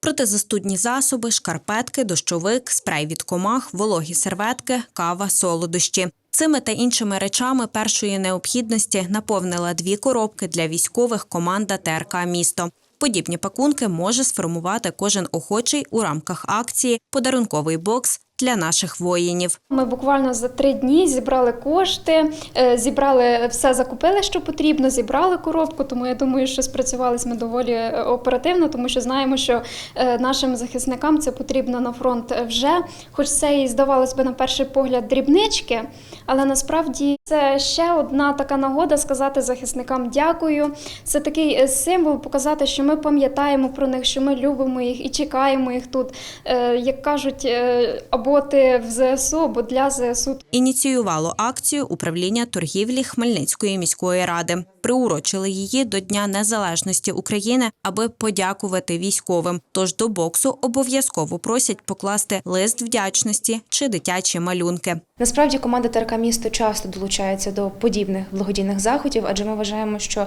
Протизастудні засоби, шкарпетки, дощовик, спрей від комах, вологі серветки, кава, солодощі. Цими та іншими речами першої необхідності наповнила дві коробки для військових команда ТРК Місто. Подібні пакунки може сформувати кожен охочий у рамках акції Подарунковий бокс для наших воїнів. Ми буквально за три дні зібрали кошти, е, зібрали все, закупили, що потрібно, зібрали коробку. Тому я думаю, що спрацювалися ми доволі е, оперативно, тому що знаємо, що е, нашим захисникам це потрібно на фронт вже. Хоч це і здавалось би на перший погляд дрібнички, але насправді це ще одна така нагода сказати захисникам дякую. Це такий е, символ показати, що ми пам'ятаємо про них, що ми любимо їх і чекаємо їх тут. Е, Як кажуть, е, або ти в ЗСУ, або для ЗСУ. Ініціювало акцію управління торгівлі Хмельницької міської ради. Приурочили її до Дня Незалежності України, аби подякувати військовим. Тож до боксу обов'язково просять покласти лист вдячності чи дитячі малюнки. Насправді команда ТРК місто часто долучається до подібних благодійних заходів, адже ми вважаємо, що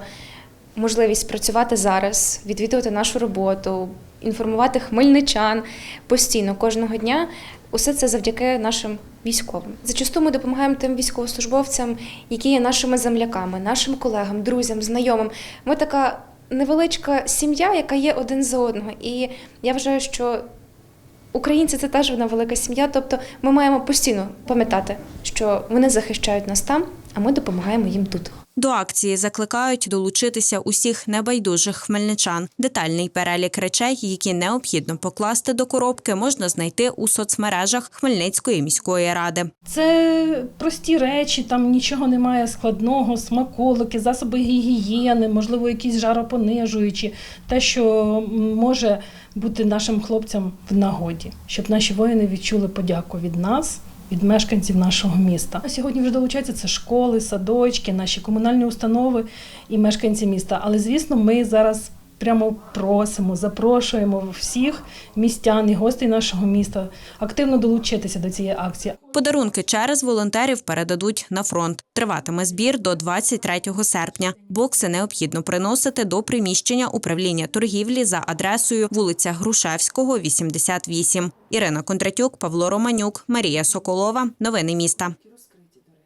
можливість працювати зараз, відвідувати нашу роботу, інформувати хмельничан постійно кожного дня. Усе це завдяки нашим військовим. Зачасту ми допомагаємо тим військовослужбовцям, які є нашими земляками, нашим колегам, друзям, знайомим. Ми така невеличка сім'я, яка є один за одного. І я вважаю, що Українці це теж одна велика сім'я. Тобто ми маємо постійно пам'ятати, що вони захищають нас там, а ми допомагаємо їм тут. До акції закликають долучитися усіх небайдужих хмельничан. Детальний перелік речей, які необхідно покласти до коробки, можна знайти у соцмережах Хмельницької міської ради. Це прості речі, там нічого немає складного, смаколики, засоби гігієни, можливо, якісь жаропонижуючі, те, що може бути нашим хлопцям в нагоді, щоб наші воїни відчули подяку від нас. Від мешканців нашого міста сьогодні вже долучаються це школи, садочки, наші комунальні установи і мешканці міста. Але звісно, ми зараз прямо просимо, запрошуємо всіх містян і гостей нашого міста активно долучитися до цієї акції. Подарунки через волонтерів передадуть на фронт. Триватиме збір до 23 серпня. Бокси необхідно приносити до приміщення управління торгівлі за адресою вулиця Грушевського, 88. Ірина Кондратюк, Павло Романюк, Марія Соколова. Новини міста.